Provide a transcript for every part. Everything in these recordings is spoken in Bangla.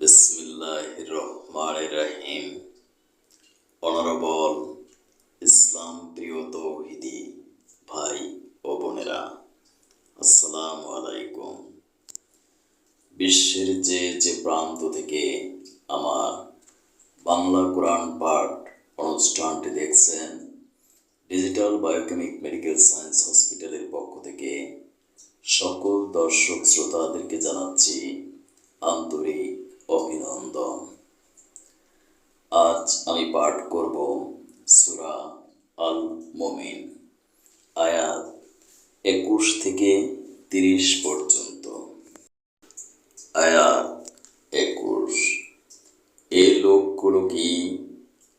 বিসমিল্লাহ রহমান রহিম অনারবল ইসলাম প্রিয় তৌহিদি ভাই ও বোনেরা, আসসালামু আলাইকুম। বিশ্বের যে যে প্রান্ত থেকে আমার বাংলা কোরআন পাঠ অনুষ্ঠানটি দেখছেন, ডিজিটাল বায়োকেমিক মেডিকেল সায়েন্স হসপিটালের পক্ষ থেকে সকল দর্শক শ্রোতাদেরকে জানাচ্ছি আন্তরিক অভিনন্দন। আজ আমি পাঠ করব সুরা আল মমিন আয়াত একুশ থেকে তিরিশ পর্যন্ত। আয়াত একুশ। এ লোকগুলো কি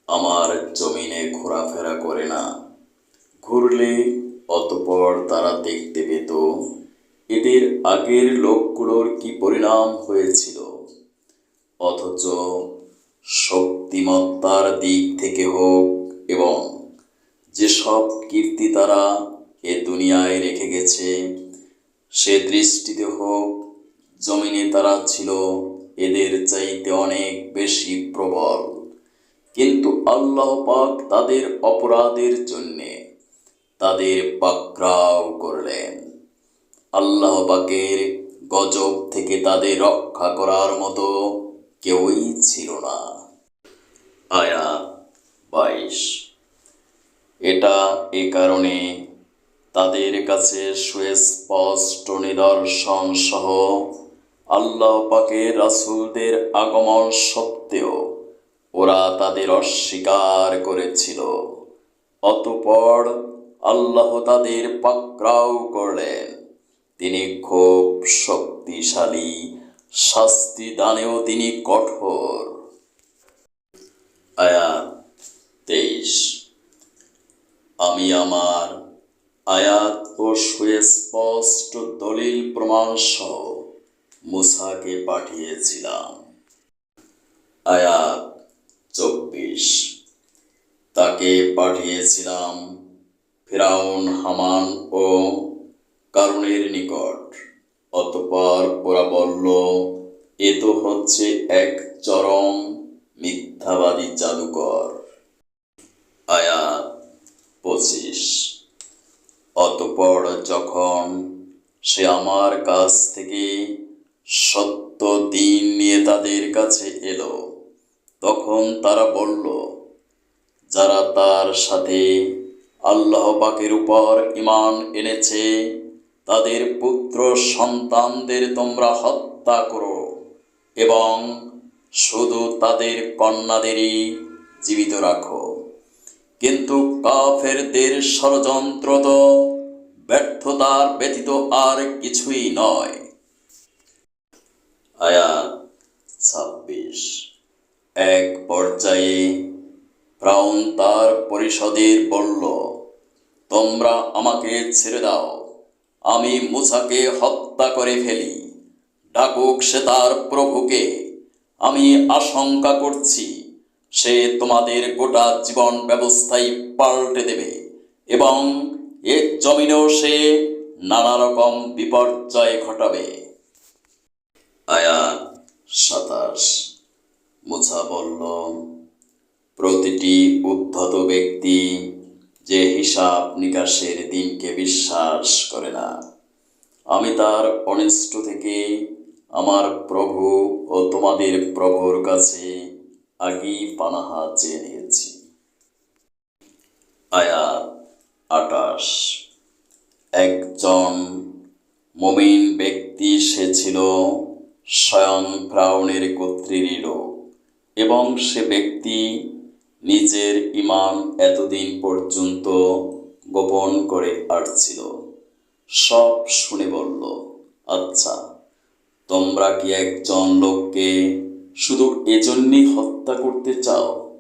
আমার জমিনে ঘোরাফেরা করে না? ঘুরলে অতপর তারা দেখতে পেত, এদের আগের লোকগুলোর কি পরিণাম হয়েছিল? অথচ শক্তিমত্তার দিক থেকে হোক এবং যেসব কীর্তি তারা এ দুনিয়ায় রেখে গেছে, সে দৃষ্টিতে হোক জমিনে তারা ছিল, এদের চাইতে অনেক বেশি প্রবল। কিন্তু আল্লাহ পাক তাদের অপরাধের জন্যে তাদের পাকড়াও করলেন। আল্লাহ পাকের গজব থেকে তাদের রক্ষা করার মতো কেউই ছিল না। আয়া বাইশ। এটা এ কারণে তাদের কাছে সুস্পষ্ট নিদর্শন সহ আল্লাহ পাকের রাসূলদের আগমন সত্ত্বেও ওরা তাদের অস্বীকার করেছিল। অতপর আল্লাহ তাদের পাকড়াও করলেন। তিনি খুব শক্তিশালী শাস্তি দানেও তিনি কঠোর। আয়াত তেইশ। আমি আমার আয়াত ও সুস্পষ্ট দলিল প্রমাণ সহ মুসাকে পাঠিয়েছিলাম। আয়াত চব্বিশ। তাকে পাঠিয়েছিলাম ফেরাউন, হামান ও কারণের নিকট। অতপর ওরা বলল, এ তো হচ্ছে এক চরম মিথ্যাবাদী জাদুকর। আয়াত পঁচিশ। অতপর যখন সে আমার কাছ থেকে সত্য দিন নিয়ে তাদের কাছে এলো, তখন তারা বলল, যারা তার সাথে আল্লাহ পাকের উপর ইমান এনেছে তাদের পুত্র সন্তানদের তোমরা হত্যা করো এবং শুধু তাদের কন্যাদেরই জীবিত রাখো। কিন্তু কাফেরদের ষড়যন্ত্র তো ব্যর্থতার ব্যতীত আর কিছুই নয়। আয়াত ছাব্বিশ। এক পর্যায়ে ফ্রাউন তার পরিষদের বলল, তোমরা আমাকে ছেড়ে দাও। আমি মুসাকে হত্যা করে ফেলি। ডাকুক সে তার প্রভুকে। আমি আশঙ্কা করছি, সে তোমাদের গোটা জীবন ব্যবস্থাই পাল্টে দেবে এবং এ জমিনেও সে নানা রকম বিপর্যয় ঘটাবে। আয়াত সাতাশ। মুছা বলল, প্রতিটি উদ্ধত ব্যক্তি যে হিসাব নিকাশের দিনকে বিশ্বাস করে না। আমি তার অনিষ্ট থেকে আমার প্রভু ও তোমাদের প্রভুর কাছে আগেই পানাহা চেয়ে নিয়েছি। আয়াত আটাশ একজন মমিন ব্যক্তি, সে ছিল স্বয়ং ফ্রাউনের কর্তৃরই লোক এবং সে ব্যক্তি নিজের ইমান এতদিন পর্যন্ত গোপন করে আসছিল। সব শুনে বলল আচ্ছা তোমরা কি একজন লোককে শুধু এজন্যই হত্যা করতে চাও?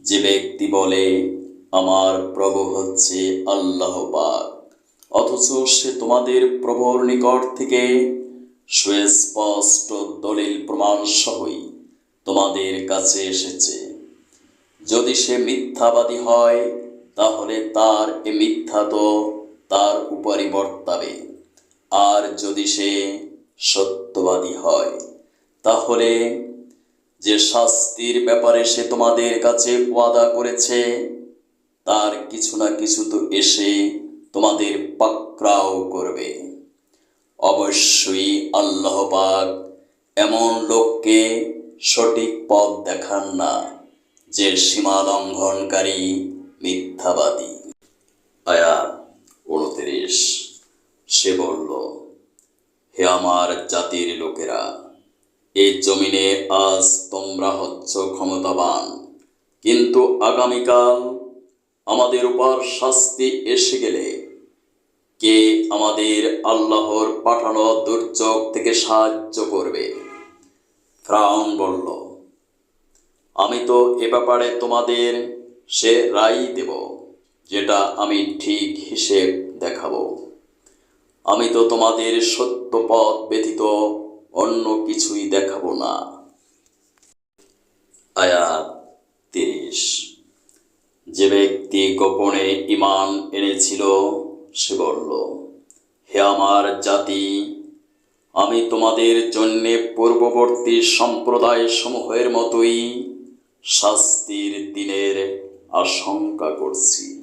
যে ব্যক্তি বলে, আমার প্রভু হচ্ছে আল্লাহ পাক, অথচ সে তোমাদের প্রভুর নিকট থেকে সুস্পষ্ট দলিল প্রমাণ সহই তোমাদের কাছে এসেছে। যদি সে মিথ্যাবাদী হয়, তাহলে তার এ মিথ্যা তো তার উপরই বর্তাবে। আর যদি সে সত্যবাদী হয়, তাহলে যে শাস্তির ব্যাপারে সে তোমাদের কাছে ওয়াদা করেছে, তার কিছু না কিছু তো এসে তোমাদের পাকড়াও করবে। অবশ্যই আল্লাহ পাক এমন লোককে সঠিক পথ দেখান না। যে সীমা লঙ্ঘনকারী মিথ্যাবাদী। আয়া উনত্রিশ সে বলল, হে আমার জাতির লোকেরা, এই জমিনে আজ তোমরা হচ্ছ ক্ষমতাবান, কিন্তু আগামীকাল আমাদের উপর শাস্তি এসে গেলে কে আমাদের আল্লাহর পাঠানো দুর্যোগ থেকে সাহায্য করবে? ফ্রাউন বলল আমি তো এ ব্যাপারে তোমাদের সে রায় দেব, যেটা আমি ঠিক হিসেব দেখাবো। আমি তো তোমাদের সত্য পথ ব্যতীত অন্য কিছুই দেখাবো না। আয়াত তিরিশ। যে ব্যক্তি গোপনে ইমান এনেছিল, সে বলল, হে আমার জাতি, আমি তোমাদের জন্যে পূর্ববর্তী সম্প্রদায় সমূহের মতোই শাস্তির দিনের আশঙ্কা করছি।